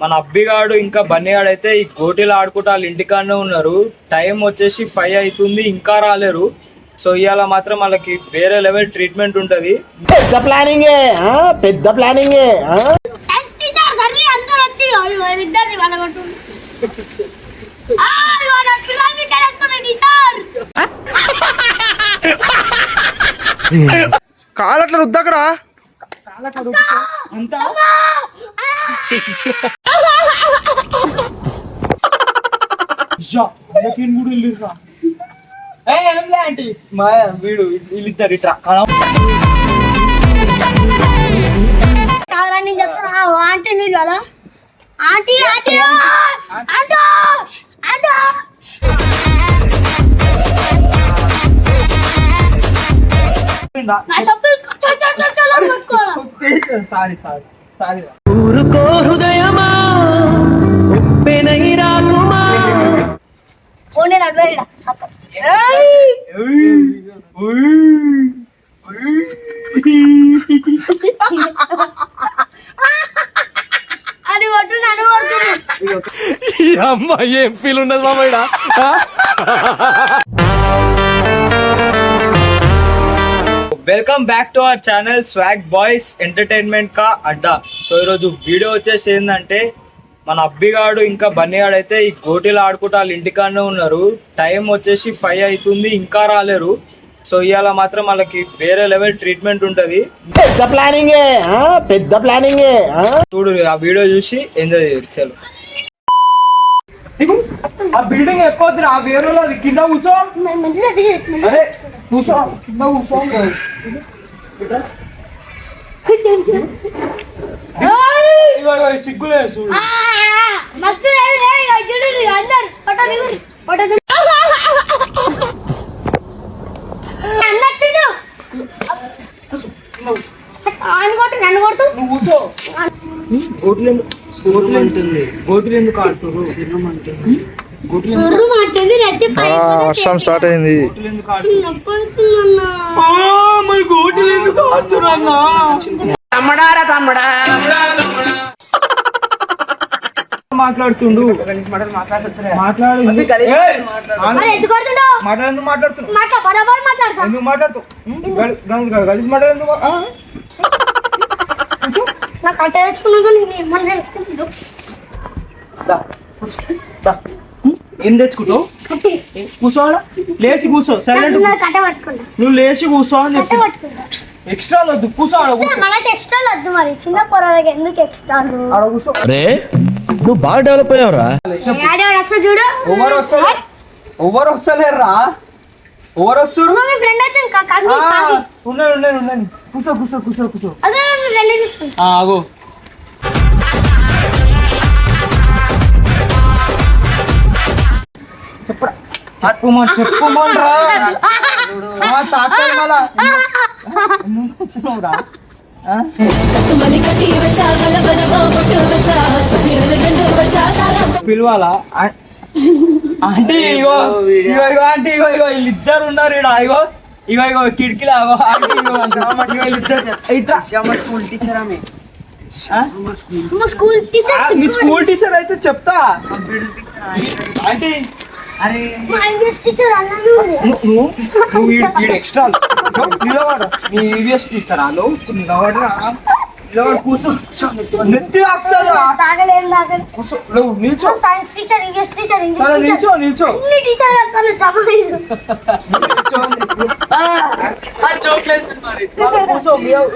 మన అబ్బిగాడు ఇంకా బన్నిగాడు అయితే ఈ గోటీలు ఆడుకుంటూ వాళ్ళ ఇంటికాడనే ఉన్నారు. టైం వచ్చేసి ఫైవ్ అవుతుంది ఇంకా రాలేరు. సో ఇవాళ మాత్రం వాళ్ళకి వేరే లెవెల్ ట్రీట్మెంట్ ఉంటుంది. పెద్ద ప్లానింగే? పెద్ద ప్లానింగే ఆ? సైన్స్ టీచర్ సర్లే అందరూ వచ్చి ఇద్దరిని వాళ్ళగొట్టు ఆ ఇవాళ పిల్లల్ని తెలుసుకునే టీచర్ కాలట్ల రుద్దకరా అంతా ఏంటి మా వీడు వీళ్ళిద్దరు ఇట్రా కావాలని నేను చెప్తున్నా. ఆంటీ నీళ్ళు అలా. ఆంటీ ఆంటీ ఆంటో! ఆంటో! Sorry sorry sorry. ఊరుకో హృదయమా? ఉప్పెనై రాకుమా? ఓనే నడవేడ సక్క అది నన్ను కొడుతున్నా అమ్మ ఏం ఫీల్ ఉన్నది మామయ్య welcome back to our channel swag boys entertainment కా అడ్డా. సో ఈరోజు వీడియో వచ్చేసి ఏంటంటే మన అబ్బిగాడు ఇంకా బన్నిగాడు అయితే ఈ గోటీలు ఆడుకుంటూ వాళ్ళ ఇంటికాడనే ఉన్నారు. టైం వచ్చేసి ఫైవ్ అవుతుంది ఇంకా రాలేరు. సో ఇవాళ మాత్రం వాళ్ళకి వేరే లెవెల్ ట్రీట్మెంట్ ఉంటుంది. పెద్ద ప్లానింగే ఆ? పెద్ద ప్లానింగే? చూడు ఆ వీడియో చూసి ఎంజాయ్ చేయరు చలో. ఆ బిల్డింగ్ ఎక్కువ ఆ వేరే అది కింద కూర్చో. అరే కూర్చో కింద కూర్చో. సిగ్గులేదు గోట్లు ఎందుకు గోట్లు ఎందుకు ఆడుతున్నారు వర్షం స్టార్ట్ అయింది. మాట్లాడుతుండు? మాట్లాడు. ఎందుకు మాట్లాడు ఎందుకు మాట్లాడుతున్నావు మాట్లా బరాబర్ మాట్లాడతా. ఎందుకు గల్- కలిసి మాట్లాడు ఎందుకు ఆ? నాకు అట్ట తెచ్చుకున్నా కానీ ఏం తెచ్చుకుంటావు? కూర్చోవాలా లేచి కూర్చో. సైలెంట్ నువ్వు లేచి కూర్చో అని చెప్పి. ఎక్స్ట్రా వద్దు కూర్చో ఆడ కూర్చో. మనకి ఎక్స్ట్రా వద్దు మరి. చిన్న పొరలకి ఎందుకు ఎక్స్ట్రాలు ఆడ కూర్చో. రే నువ్వు బాగా డెవలప్ అయ్యావురా. చూడు. ఎవరు వస్తారు ఎవరు వస్తలేరురా? ఎవరు వస్తారు ఇంకో మీ ఫ్రెండ్ వచ్చాను. ఉన్నాను ఉన్నాను ఉన్నాను కూర్చో కూర్చో కూర్చో కూర్చో. అదే ఫ్రెండ్ ఆగు. చెప్పరా. చెప్పుమా చెప్పుమనరా. ఆ, తాతయ్య మళ్ళా? పిలవాలా? ఆంటీ ఇగో ఇగో ఇగో ఆంటీ ఇగో ఇగో వీళ్ళిద్దరు ఉన్నారు ఈడ. ఇగో ఇగో ఇగో కిటికీలో ఇట్లా స్కూల్ టీచర్ ఆమె టీచర్ స్కూల్ టీచర్ అయితే చెప్తా. ఆంటీ అరే. మా ఇంగ్లీష్ టీచర్ అన్నాను నువ్వు ఎక్స్ట్రా నిలబడు. నీ ఈవీఎస్ టీచర్ నువ్వు? నిలబడరా నిలబడు కూర్చో. నెత్తి నువ్వు నిల్చో. Science teacher English teacher English teacher. నిల్చో నిల్చో. అన్ని టీచర్ కట్టాలి జమ అయ్యారు.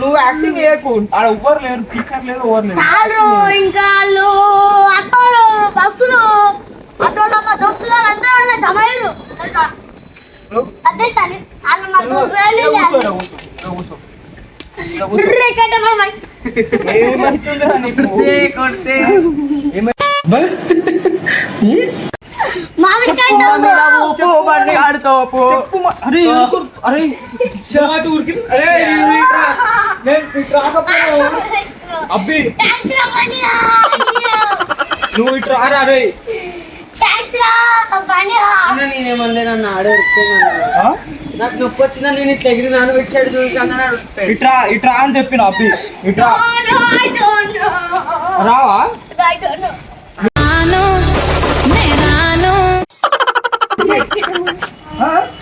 నువ్వు యాక్టింగ్ చేయకు ఆడ ఎవ్వరు లేరు టీచర్ లేరు ఎవరు లేరు. చాలు ఇంకా వాళ్ళు ఆటోలు బస్సులు ఆటోలో మా దోస్తులు అందరూ అలా జమ అయ్యారు తెలుసా? అదే కానీ వాళ్ళు మా దోస్తులు మామిడికాయ అబ్బి. నువ్వు ఇటు రారా రా నేనేమన్నా? నాకు నొప్పి వచ్చిందా నేను ఇట్లా ఎగిరి నాన్న పెట్టి సైడ్ చూసాను ఇట్రా ఇట్రా అని చెప్పిన అబ్బి. ఇట్రా. రావా?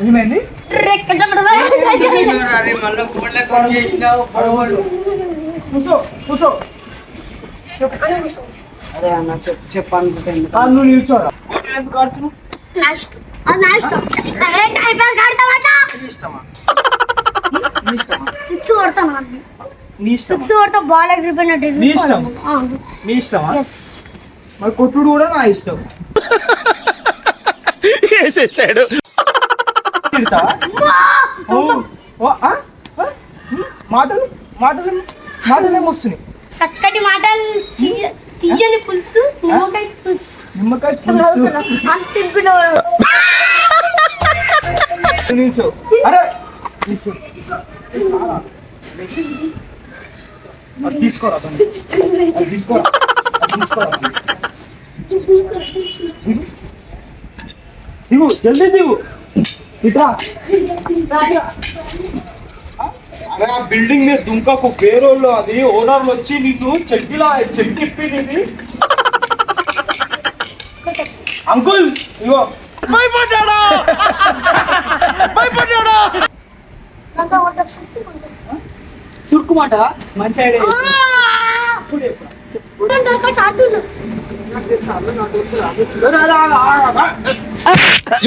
ఏమైంది? కూసో కూసో అరే అన్న చెప్పు చెప్పనుకుంటే ఎందుకు? ఆ, నువ్వు నిల్చోరా. గోటీలు ఎందుకు ఆడుతున్నావు? Next. అది నా ఇష్టం. ఏ టైం పాస్ కడతావట నీ ఇష్టమా? నీ ఇష్టమా? సిక్స్ కొడతాను నీ ఇష్టమా? సిక్స్ కొడతా బాల్ ఎగిరిపోయినట్టు నీ ఇష్టం. నీ ఇష్టమా? ఎస్ మరి కొట్టుడు కూడా నా ఇష్టం. వేసేసాడు. మాటలు మాటలు మాటలు ఏమొస్తున్నాయి చక్కటి మాటలు తీయని పులుసు నిమ్మకాయ పులుసు. నిమ్మకాయ పులుసు. నిల్చో అరే. అది తీసుకోరా తీసుకోరా. దిగు. జల్దీ దిగు. ఇట్రా. అరే ఆ బిల్డింగ్ మీద దుంకకు వేరోళ్ళు అది. ఓనర్లు వచ్చి నిన్ను చెట్టిలా చెట్టిప్పి నీది అంకుల్ ఇగో కొట్ట సుట్టు కొంచెం. సురుకుమాట? మంచి ఐడియా నాకు నాకు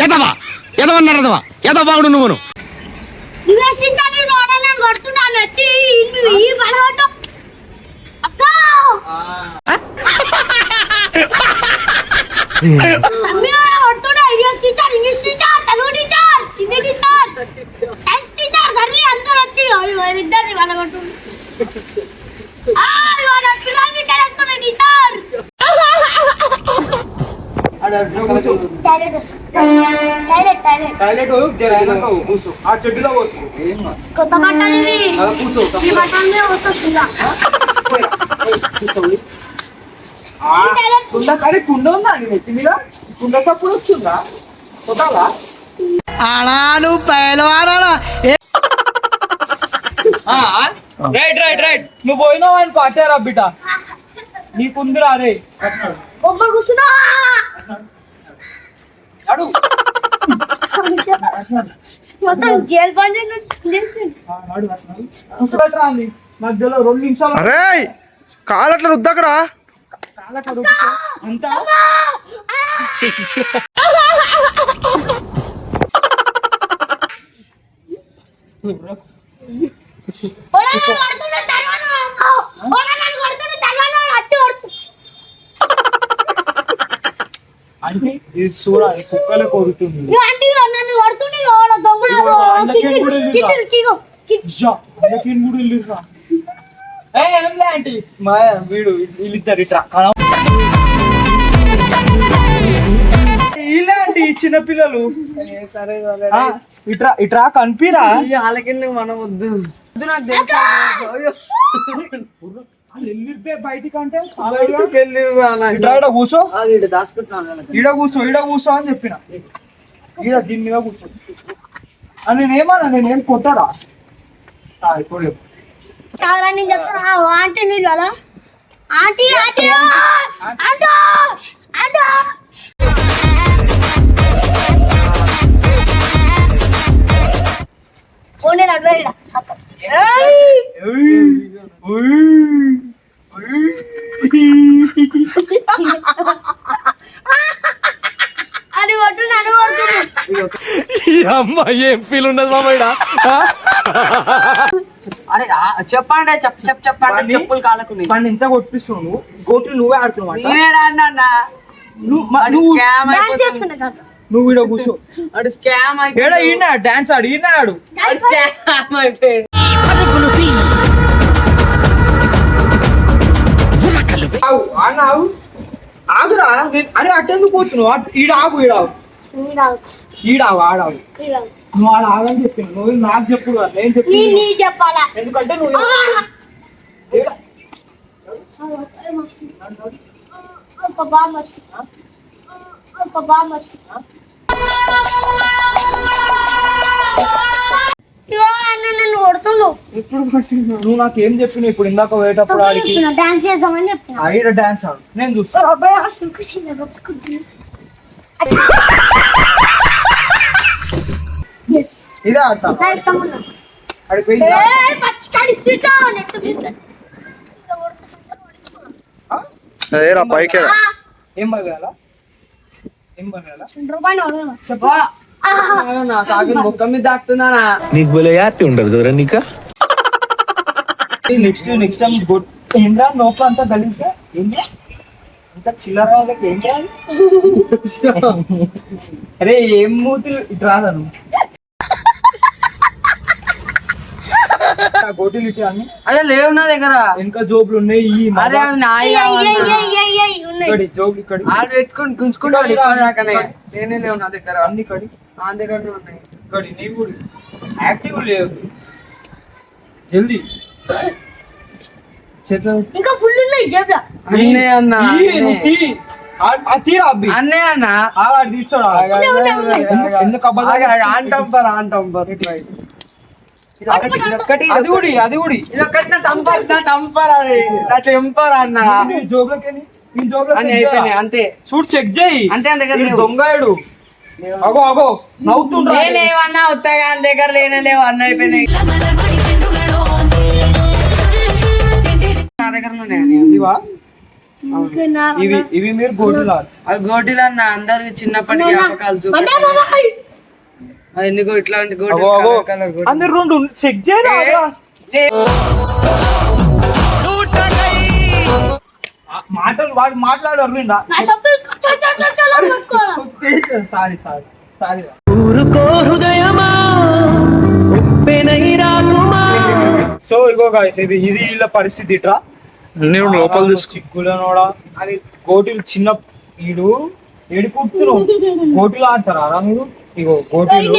ఎదవా ఎదవన్నారు ఎదవా? ఎదవ బాగుడు నువ్వును. కొడుతున్నాను వచ్చి ఇల్లు ఈ పడగొట్టు అక్క తమ్మి కొడుతున్నా US teacher English teacher Telugu teacher Hindi teacher science teacher సర్లే అందరూ వచ్చి అయ్యో ఇద్దరిని పడగొట్టు ఆ ఇవాళ పిల్లల్ని కలుసుకున్న టీచర్ టాయిలెట్ కూసు ఆ చెట్టులో పోసు కొత్త బట్టలు కూసు ఈ బట్టలు మీద కుండ కానీ కుండ ఉందా నీ నెత్తి మీద కుండ సప్పుడు వస్తుందా కొట్టాలా రైట్ రైట్ రైట్ నువ్వు పోయినావు ఆయన అట్టారా బిడ్డ నీకుందిరా రే కూర్చున్నా మొత్తం జైలు మధ్యలో రెండు నిమిషాలు అరే కాలట్ల రుద్దకరా. అంతా. ఓడా నన్ను కొడుతుండే తలవాడు వచ్చి కొడుతు. అంటే ఇది చూడాలి కుక్కలే కొడుతుంది ఇగో ఆంటీ ఇగో నన్ను కొడుతుండే ఇగో ఓడ దొంగ ఇగో, అందుకే కిటికీ- కూడా ఇల్లు కిటికీ- ఇగో కిటికీ. జా, వాళ్ళకి ఏం కూడా ఇల్లురా. ఏ ఏం లే ఆంటీ? మా వీడు వీళ్ళిద్దరు ఆంటీ ఈ చిన్న పిల్లలు. సరే ఇట్రా ఇట్రా కనిపిరా. వాళ్ళ కింద మనం వద్దు? వద్దు నాకు తెలుసు అయ్యో. వాళ్ళు వెళ్ళిపోయి బయటికి అంటే బయటికి వెళ్ళి రా నాకు. ఇట్రా ఈడ కూర్చో. ఈడ కూర్చో ఈడ కూర్చో అని చెప్పిన. ఈడ దీని మీద కూర్చో. అని నేనేమన్నా నేనేం కొట్టరా? ఆ, ఇప్పుడు నేను ఆంటీ నీళ్ళు అలా ఆంటీ ఆంటీ ఆంటో! ఆంటో! ఓ నేను అడ్వైడా సక్క ఏయ్ ఏయ్, ఉయ్, అని కొట్టు. నన్ను అమ్మ ఏం ఫీల్ ఉన్నది మామయ్య అరే ఆ, చెప్పండి చెప్పు చెప్పు చెప్పండి చెప్పులు కాలకు. వాడిని ఎంత కొట్టిస్తున్నావు నువ్వు? గోట్లు నువ్వే ఆడుతున్నావు అంట. నువ్వు నువ్వు కూర్చో. వాడు స్కామ్ ఈయన? డాన్స్ ఆడు ఈయన ఆడు. వాడు స్కామ్ అయిపోయింది ఆగు, ఆగు, ఆగు. ఆగురా అరే అట్టెందుకు పోతున్నావు? అట్- ఈడ ఆగు ఈడ ఆగు. ఈడ ఆగు. ఆడావు నువ్వు ఆడ ఆగని చెప్పాను. నువ్వు నాకు చెప్పు కదా నేను చెప్పి చెప్పాలా? ఎందుకంటే నువ్వు ఒక బాంబు వచ్చి ఒక బాంబు వచ్చి ఇగో అన్న నన్ను కొడుతుండు. కొట్టిండు? నువ్వు నాకేం చెప్పినావు? ఇప్పుడు ఇందాక పోయేటప్పుడు ఆడికి చెప్పిన? డాన్స్ చేద్దామని చెప్పిన? ఆడ డాన్స్ ఆడు. నేను చూస్తా. అబ్బాయి అసలు ఖుషిగా కొట్టుకుంటుంది ఇదే ఆడతా. నా ఇష్టం ఉన్నా ఆడికి పోయి ఏ పచ్చికాడి సీట్లా నెట్ మీద. అదేరా పైకి ఏం పగల ఏం చెప్పా. ఆగు, నా తాగిన బొక్క మీద దాక్కుతున్నానా నీకు భలే హ్యాపీ ఉండదు కదరా నీకా? నెక్స్ట్ నెక్స్ట్ టైం గుడ్ ఏంద్రా నోట్లో అంతా గలీసా ఏంద్రా అంత చిల్లర వాళ్ళకి ఏం చేయాలి అరే ఏం మూతులు? ఇటు రాదను గోటీలు ఇటు అన్ని. అదే లేవు నా దగ్గర. వెనక జోబులు ఉన్నాయి ఈ అరే నాయి జోబులు ఇక్కడ. ఆడు పెట్టుకుని గుంజుకుంటాడు నేనే లేవు నా దగ్గర. అన్ని కడి నా దగ్గరనే ఉన్నాయి. ఇక్కడ నీవు కూడా యాక్టివ్ లేవు జల్దీ. చేతులు ఇంకా ఫుల్ ఉన్నాయి జేబులో. అన్నే అన్న తీ, నువ్వు తీ. ఆ- ఆ తీరా అబ్బి. అన్నే అన్న. ఆగాడు తీస్తాడు ఎందుకు- అబద్ధాలు ఆంటంపర్ ఆంటంపర్ ఒక్కటి అది కూడా అది కూడా ఇది ఒక్కటి నా తంపర్ నా తంపర్ అది. నా టెంపర్ అన్న. జోబులకి అయిపోయినాయి చేయరా? అంతే. చూడు చెక్ చేయి. అంతే అంత లేవు. దొంగాయుడు అగో అగో నవ్వుతుండ్రా. నేనేమన్నా వస్తాయి అని దగ్గర లేనే లేవు అన్న అయిపోయినాయి. నా దగ్గర ఉన్నాయి? ఇవా? ఇవి ఇవి మీరు గోటులా. అవి గోటీలు అన్న అందరికి చిన్నప్పటి జ్ఞాపకాలు ఇట్లాంటి అందరు రెండు చెక్. ఆ మాటలు వాడు మాట్లాడు సారీ సో ఇగో గాయస్ ఇది ఇది వీళ్ళ పరిస్థితి ఇట్రా. నేను లోపల తీసుకు చిక్కులనోడా? అది గోటీలు చిన్న ఈడు ఏడుకుంటున్నావు గోటీలు ఆడతారా రా మీరు? ఇగో గోటీలు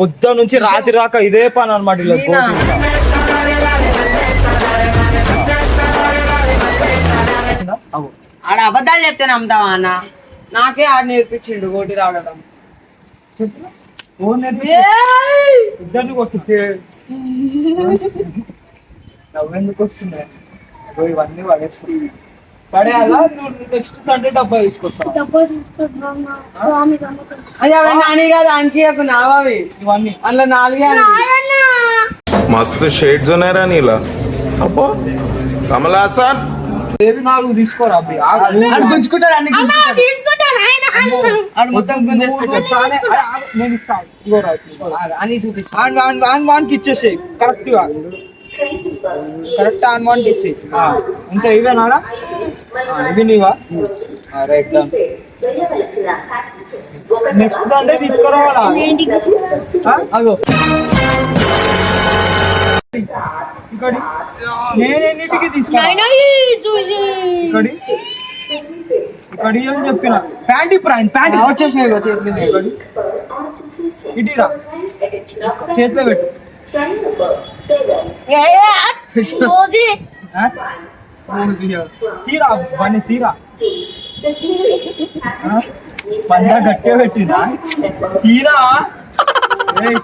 పొద్దు నుంచి రాత్రి దాకా ఇదే పని అనమాట ఇలా. గోటీలు. ఆడ అబద్ధాలు చెప్తే నమ్ముతావా అన్న? నాకే ఆడ నేర్పించిండు ఓటి రావడం. ఇద్దరిని కొట్టితే? నవ్వెందుకు వస్తున్నాయి ఇవన్నీ పడేస్తుంది. పడేయాలా? నెక్స్ట్ సండే డబ్బా తీసుకొస్తాను అయ్యా నాని కాదు ఆయనకి నావి ఇవన్నీ. అందులో నాలుగే మస్తు షేడ్స్ ఉన్నాయరా నీలా. అబ్బో కమలాసన్ ఏవి నాలుగు తీసుకోరా అబ్బాయి గుంజుకుంటాడు అన్ని ఆడు మొత్తం వాన్ వాన్ ఇచ్చేసేయి. కరెక్ట్ కరెక్ట్ ఆన్ వాన్కి ఇచ్చేయి. ఇంత ఇవేనారా ఇవి నీవా? రైట్ నెక్స్ట్ అంటే తీసుకురావాలా? అగో. ఇక్కడి నేను ఎన్నిటికి తీసుకురా ఇక్కడి అని చెప్పిన? ప్యాంట్ ఇప్పుడు? ఆయన ప్యాంట్ వచ్చేసినాయి. ఇక్కడి? ఇటీరా. చేతిలో పెట్టు? తీరా పని తీరా? పంజా గట్టిగా పెట్టినా తీరా? ఏయ్,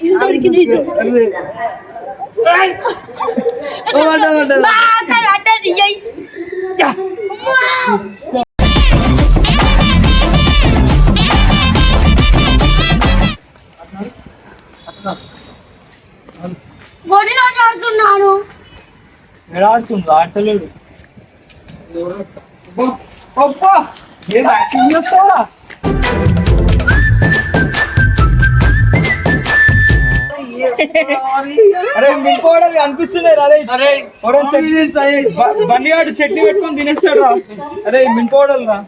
ఏయ్, ఏయ్. ఏయ్. ఓ, పడ్డది, పడ్డది. బాగా అడ్డది ఎయ్. యా. గొడ్డలి ఆట ఆడుతున్నాను ఎలా ఆడుతుండ్రు ఆడతలేడు అబ్బా ఏం యాక్టింగ్ చేస్తావా అరే మింకోడలు అనిపిస్తున్నాయి అరే అరే ఎవరైనా బండిగాడు చట్నీ పెట్టుకొని తినేస్తాడు రా. అరే మింకోడలు రా